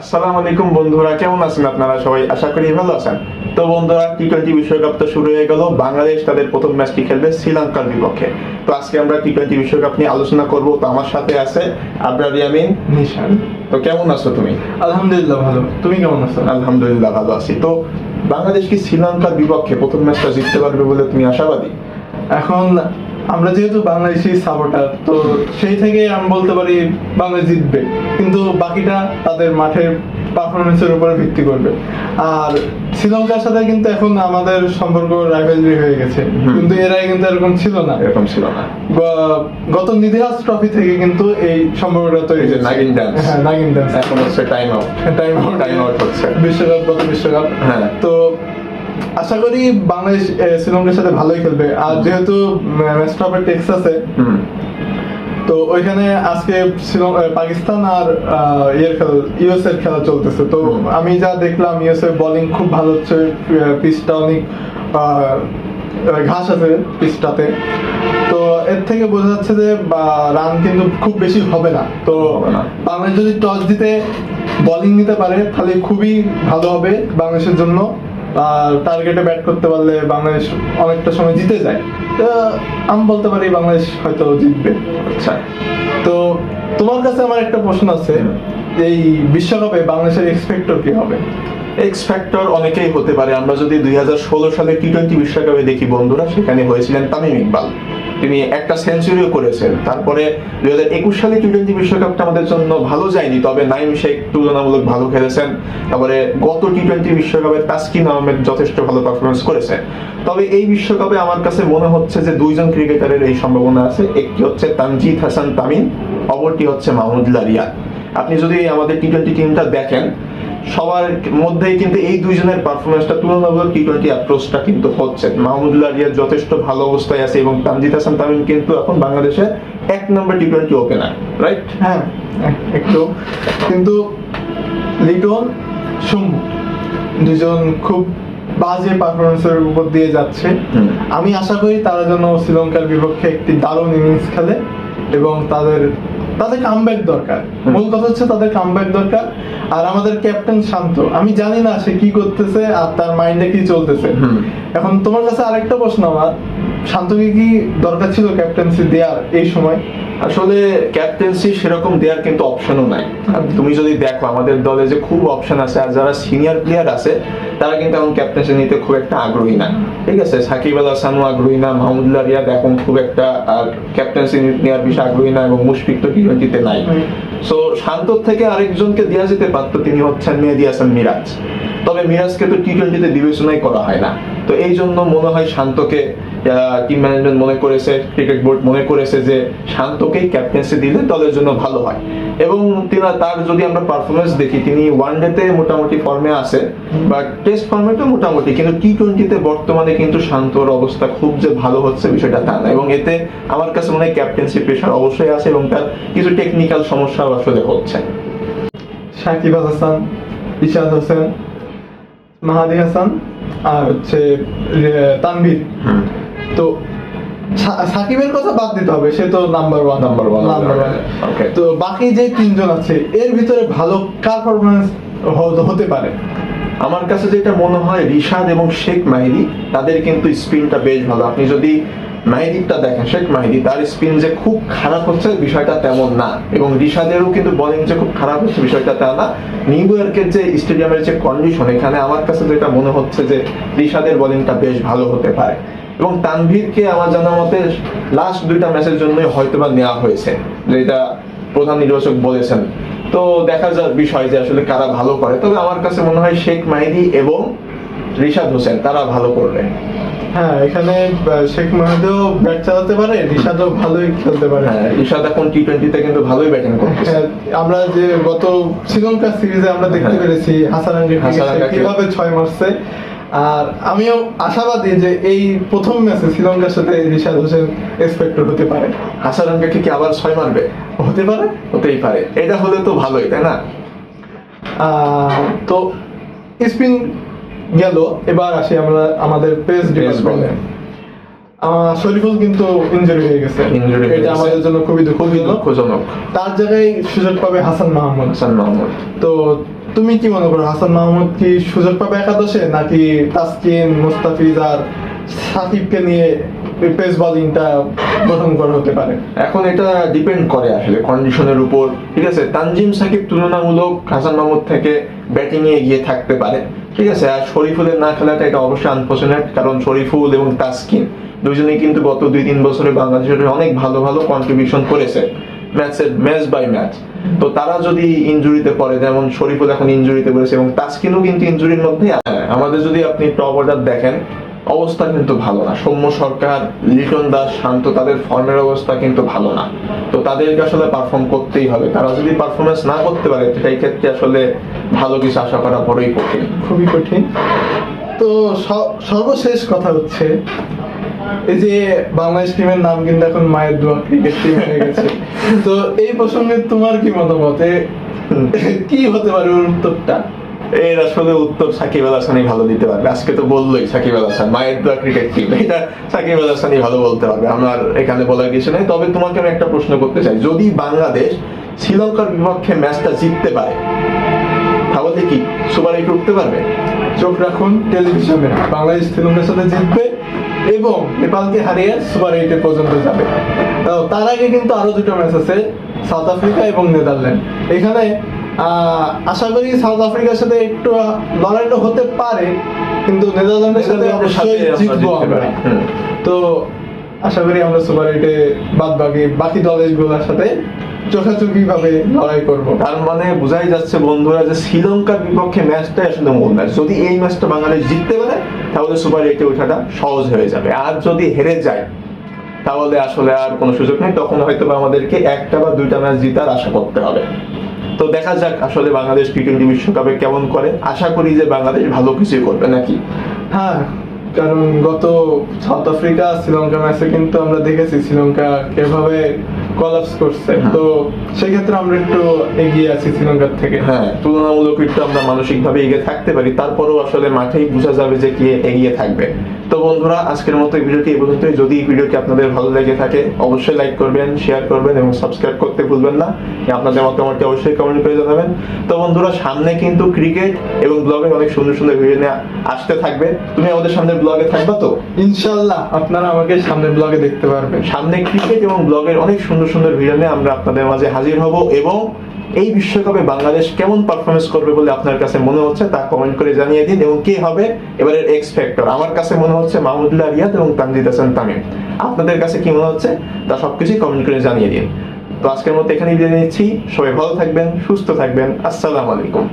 আসসালামু আলাইকুম বন্ধুরা কেমন আছেন আপনারা সবাই? আশা করি ভালো আছেন। তো বন্ধুরা টি টোয়েন্টি বিশ্বকাপ তো শুরু হয়ে গেল। বাংলাদেশ তাদের প্রথম ম্যাচটি খেলবে শ্রীলঙ্কার বিপক্ষে। তো আজকে আমরা টি টোয়েন্টি বিশ্বকাপ নিয়ে আলোচনা করব। তো আমার সাথে আছে আবরার ইয়ামিন নিশান। তো কেমন আছো তুমি? আলহামদুলিল্লাহ ভালো। তুমি কেমন আছো? আলহামদুলিল্লাহ ভালো আছি। তো বাংলাদেশ কি শ্রীলঙ্কার বিপক্ষে প্রথম ম্যাচটা জিততে পারবে বলে তুমি আশাবাদী? এখন আমরা যেহেতু বাংলাদেশি সাপোর্টার তো সেই থেকে আমি বলতে পারি বাংলাদেশ জিতবে। কিন্তু বাকিটা তাদের মাঠের পারফরমেন্সের উপরে ভিত্তি করবে। আর শ্রীলঙ্কার সাথে কিন্তু এখন আমাদের সম্পর্ক রাইভেলরি হয়ে গেছে। কিন্তু এর আগে কিন্তু এরকম ছিল না। এরকম ছিল না। গত নিধিরাজ ট্রফি থেকে কিন্তু এই সম্পর্কটা তৈরি হয়েছে। নাগিন dance। হ্যাঁ নাগিন ডান্স এখন হচ্ছে time out time out Time out হচ্ছে। বিশ্বকাপ গত বিশ্বকাপ। হ্যাঁ। তো আশা করি বাংলাদেশ শ্রীলঙ্কার সাথে ভালোই খেলবে। আর যেহেতু ম্যাচটা হবে টেক্সাসে তো ওইখানে আজকে পাকিস্তান আর ইয়ের খেলা ইউএস এর খেলা চলতেছে। তো আমি যা দেখলাম ইউএস এর বোলিং খুব ভালো হচ্ছে পিচটা অনেক ঘাস আছে পিচটাতে। তো এর থেকে বোঝা যাচ্ছে যে রান কিন্তু খুব বেশি হবে না। তো বাংলাদেশ যদি টস জিতে বোলিং নিতে পারে তাহলে খুবই ভালো হবে বাংলাদেশের জন্য। টার্গেটে ব্যাট করতে পারলে বাংলাদেশ অনেকটা সময় জিতে যায়। তো আমি বলতে পারি বাংলাদেশ হয়তো জিতবে। আচ্ছা। তো তোমার কাছে আমার একটা প্রশ্ন আছে, এই বিশ্বকাপে বাংলাদেশের এক্সপেক্টর কি হবে? এক্স ফ্যাক্টর অনেকেই হতে পারে। আমরা যদি দুই হাজার ষোলো সালে টি টোয়েন্টি বিশ্বকাপে দেখি বন্ধুরা, সেখানে হয়েছিলেন তামিম ইকবাল। তিনি একটা সেঞ্চুরিও করেছেন। তারপরে দুই হাজার একুশ সালে টি টোয়েন্টি বিশ্বকাপটা আমাদের জন্য ভালো যায়নি, তবে নাইম শেখ তুলনামূলক ভালো খেলেছেন। তারপরে গত টি টোয়েন্টি বিশ্বকাপে তাসকিন আহমেদ যথেষ্ট ভালো পারফরমেন্স করেছে তবে এই বিশ্বকাপে আমার কাছে মনে হচ্ছে যে দুইজন ক্রিকেটারের এই সম্ভাবনা আছে। একটি হচ্ছে তানজিদ হাসান তামিম, অপরটি হচ্ছে মাহমুদুল্লাহ রিয়াদ আপনি যদি আমাদের টি টোয়েন্টি টিমটা দেখেন সবার মধ্যেই কিন্তু এই দুইজনের পারফরমেন্সটা তুলনামূলক টি টোয়েন্টি অ্যাপ্রোচটা কিন্তু হচ্ছে। মাহমুদুল্লাহ রিয়াদ যথেষ্ট ভালো অবস্থায় আছে এবং তানজিদ হাসান তামিম কিন্তু এখন বাংলাদেশের এক নম্বর টি টোয়েন্টি ওপেনার রাইট হ্যাঁ। একটু। কিন্তু লিটন শম্ভু দুজন খুব বাজে পারফরমেন্সের উপর দিয়ে যাচ্ছে। আমি আশা করি তারা যেন শ্রীলঙ্কার বিপক্ষে একটি দারুণ ইনিংস খেলে এবং তাদের তাদের কামব্যাক দরকার। মূল কথা হচ্ছে তাদের কামব্যাক দরকার। আর আমাদের ক্যাপ্টেন শান্ত। আমি জানি না সে কি করতেছে আর তার মাইন্ডে কি চলতেছে। এখন তোমার কাছে আরেকটা প্রশ্ন আমার। শান্তকে কি দরকার ছিল ক্যাপ্টেন্সি দেওয়ার এই সময়? আসলে ক্যাপ্টেন্সি সেরকম দেওয়ার কিন্তু অপশনও নাই। তুমি যদি দেখো আমাদের দলে যে খুব অপশন আছে আর যারা সিনিয়র প্লেয়ার আছে তারা কিন্তু এখন ক্যাপ্টেন্সি নিতে খুব একটা আগ্রহী না। ঠিক আছে? সাকিব আল হাসানও আগ্রহী না মাহমুদুল্লাহ রিয়াদ এখন খুব একটা আর ক্যাপ্টেন্সি নেওয়ার বিষয়ে আগ্রহী না এবং মুশফিক তো টি টোয়েন্টিতে নাই সো শান্তর থেকে আরেকজনকে দেওয়া যেতে পারতো তিনি হচ্ছেন মেহেদি হাসান মিরাজ। তবে মিরাজকে তো টি টোয়েন্টিতে বিবেচনাই করা হয় না। তো এই জন্য মনে হয় শান্তকে টিম ম্যানেজমেন্ট মনে করেছে ক্রিকেট বোর্ড মনে করেছে যে শান্তকেই ক্যাপ্টেন্সি দিলে দলের জন্য ভালো হয়। এবং তিনি তার যদি আমরা পারফরমেন্স দেখি তিনি ওয়ান ডেতে মোটামুটি ফর্মে আছে বা টেস্ট ফর্মেটও মোটামুটি কিন্তু টি টোয়েন্টিতে বর্তমানে কিন্তু শান্তর অবস্থা খুব যে ভালো হচ্ছে বিষয়টা তা না। এবং এতে আমার কাছে মনে হয় ক্যাপ্টেন্সি প্রেশার অবশ্যই আছে এবং তার কিছু টেকনিক্যাল সমস্যাও আসলে হচ্ছে। সাকিব আল হাসান ইশাদ হোসেন মাহাদি হাসান আর হচ্ছে তানভীর। তো সাকিবের কথা বাদ দিতে হবে সে তো number one number one number one. তো বাকি যে তিনজন আছে এর ভিতরে ভালো কার পারফরমেন্স হতে পারে। আমার কাছে যেটা মনে হয় রিশাদ এবং শেখ মাহিদি তাদের কিন্তু স্পিনটা বেশ ভালো। আপনি যদি মাহিদিরটা দেখেন শেখ মাহিদি তার স্পিন যে খুব খারাপ হচ্ছে বিষয়টা তেমন না। এবং রিশাদেরও কিন্তু বোলিং যে খুব খারাপ হচ্ছে বিষয়টা তা না। নিউ ইয়র্কের যে স্টেডিয়ামের যে কন্ডিশন এখানে আমার কাছে যেটা মনে হচ্ছে যে রিশাদের বোলিংটা বেশ ভালো হতে পারে। এবং তানভীরকে আমার জানা মতে লাস্ট দুইটা ম্যাচের জন্যই হয়তোবা নেওয়া হয়েছে যেটা প্রধান নির্বাচক বলেছেন। তো দেখা যাক বিষয় যে আসলে কারা ভালো করে। তবে আমার কাছে মনে হয় শেখ মাহিদি এবং রিশাদ হোসেন তারা ভালো করবে। হ্যাঁ এখানে শেখ মাহিদিও ব্যাট চালাতে পারে ভালোই খেলতে পারে। হ্যাঁ এখন টি টোয়েন্টিতে কিন্তু ভালোই ব্যাটিং আমরা যে গত শ্রীলঙ্কা সিরিজে আমরা দেখতে হ্যাঁ। পেরেছি হাসান কীভাবে ছয় মারছে। আর আমিও আশাবাদী যে এই প্রথম ম্যাচে শ্রীলঙ্কার সাথে রিশাদ হোসেন এক্সপেক্টর হতে পারে। হাসান রাঙ্গাকে কি আবার ছয় মারবে? হতে পারে? হতেই পারে। এটা হলে তো ভালোই তাই না? তো স্পিন গেল এবার আসি আমরা আমাদের পেস ডিপার্টমেন্টে শরীফুল কিন্তু ইনজুরি হয়ে গেছে। এটা। আমাদের জন্য খুবই দুঃখজনক। তার জায়গায় সুযোগ পাবে হাসান মাহমুদ। হাসান মাহমুদ। তো তুমি কি মনে করো, হাসান মাহমুদ কি সুযোগ পাবে একাদশে, নাকি তাসকিন, মুস্তাফিজ আর সাকিবকে নিয়ে পেস বোলিংটা গঠন করা হতে পারে? এখন এটা ডিপেন্ড করে আসলে কন্ডিশনের উপর, ঠিক আছে? তানজিম, সাকিব তুলনামূলক হাসান মাহমুদ থেকে ব্যাটিং এ এগিয়ে থাকতে পারে, ঠিক আছে? আর শরীফুলের না খেলাটা এটা অবশ্যই আনফর্চুনেট কারণ শরীফুল এবং তাসকিন দুজনেই কিন্তু গত দুই তিন বছরে বাংলাদেশের অনেক ভালো ভালো কন্ট্রিবিউশন করেছে ম্যাচের ম্যাচ বাই ম্যাচ তো তারা যদি ইনজুরিতে পড়ে, যেমন শরীফুল এখন ইনজুরিতে পড়েছে এবং তাসকিনও কিন্তু ইনজুরির মধ্যে আমাদের যদি আপনি টপ অর্ডার দেখেন, অবস্থা কিন্তু ভালো না। সৌম্য সরকার, লিটন দাস শান্ত, তাদের ফর্মের অবস্থা কিন্তু ভালো না। তো তাদেরকে আসলে পারফর্ম করতেই হবে। তারা যদি পারফরমেন্স না করতে পারে সেই ক্ষেত্রে আসলে ভালো কিছু আশা করা বড়ই কঠিন। খুবই কঠিন। তো সর্বশেষ কথা হচ্ছে এই যে বাংলাদেশ টিমের নাম কিন্তু এখন মায়ের দোয়া ক্রিকেট টিম হয়ে গেছে। তো এই প্রসঙ্গে তোমার কি মতামত? কি হতে পারে উত্তরটা? এর আসলে উত্তর সাকিব আল হাসানই ভালো দিতে পারবে। আজকে তো বললোই সাকিব আল হাসান, মায়ের দোয়া ক্রিকেট টিম এটা সাকিব আল হাসানই ভালো বলতে পারবে। আমার এখানে বলার কিছু নেই। তবে তোমাকে আমি একটা প্রশ্ন করতে চাই। যদি বাংলাদেশ শ্রীলঙ্কার বিপক্ষে ম্যাচটা জিততে পারে, তাহলে কি সুপার এইট উঠতে পারবে? চোখ রাখুন, টেলিভিশনে। বাংলাদেশ শ্রীলঙ্কার সাথে জিতবে এবং নেপালকে হারিয়ে সুপার এইটে পর্যন্ত যাবে। তো তার আগে কিন্তু আরও দুটো ম্যাচ আছে সাউথ আফ্রিকা এবং নেদারল্যান্ড এখানে আশা করি সাউথ আফ্রিকার সাথে একটু লড়াইটা হতে পারে কিন্তু নেদারল্যান্ডের সাথে অবশ্যই জিতবো আমরা। তো আশা করি আমরা সুপার এইটে বাদ বাকি বাকি দলগুলোর সাথে চোখাচোখি ভাবে লড়াই করব। তার মানে বোঝাই যাচ্ছে বন্ধুরা যে শ্রীলঙ্কার বিপক্ষে ম্যাচটাই আসলে মূল ম্যাচ। যদি এই ম্যাচটা বাংলাদেশ জিততে পারে তাহলে সুপার এইটে ওঠাটা সহজ হয়ে যাবে। আর যদি হেরে যায় তাহলে আসলে আর কোনো সুযোগ নেই। তখন হয়তো আমাদেরকে একটা বা দুইটা ম্যাচ জিতার আশা করতে হবে। তো দেখা যাক আসলে বাংলাদেশ টি টোয়েন্টি বিশ্বকাপে কেমন করে। আশা করি যে বাংলাদেশ ভালো কিছুই করবে নাকি? হ্যাঁ কারণ গত সাউথ আফ্রিকা শ্রীলঙ্কা ম্যাচে কিন্তু আমরা দেখেছি শ্রীলঙ্কা কীভাবে কলাপস করছে। হ্যাঁ। তো সেক্ষেত্রে আমরা একটু এগিয়ে আছি শ্রীলঙ্কার থেকে। হ্যাঁ তুলনামূলক একটু আমরা মানসিক ভাবে এগিয়ে থাকতে পারি। তারপরেও আসলে মাঠেই বোঝা যাবে যে কে এগিয়ে থাকবে। তো বন্ধুরা আজকের মতো এই ভিডিওটি এই পর্যন্তই। যদি এই ভিডিওটি আপনাদের ভালো লেগে থাকে অবশ্যই লাইক করবেন শেয়ার করবেন এবং সাবস্ক্রাইব করতে ভুলবেন না। আপনাদের মতামতটি অবশ্যই কমেন্ট করে জানাবেন। তো বন্ধুরা সামনে কিন্তু ক্রিকেট এবং ব্লগে অনেক সুন্দর সুন্দর ভিডিও নিয়ে আসতে থাকবে। তুমি আমাদের সামনে ব্লগে থাকবা তো? ইনশাল্লাহ। আপনারা আমাকে সামনের ব্লগে দেখতে পারবেন। সামনে ক্রিকেট এবং ব্লগের অনেক সুন্দর সুন্দর ভিডিও নিয়ে আমরা আপনাদের মাঝে হাজির হব এবং এই বিশ্বকাপে বাংলাদেশ কেমন পারফরমেন্স করবে বলে আপনার কাছে মনে হচ্ছে তা কমেন্ট করে জানিয়ে দিন এবং কে হবে এবারের এক্স ফ্যাক্টর আমার কাছে মনে হচ্ছে মাহমুদুল্লাহ রিয়াদ এবং তানজিদ হাসান তামিম। আপনাদের কাছে কি মনে হচ্ছে তা সবকিছুই কমেন্ট করে জানিয়ে দিন। তো আজকের মতো এখানেই বিদায় নিচ্ছি। সবাই ভালো থাকবেন, সুস্থ থাকবেন। আসসালামু আলাইকুম।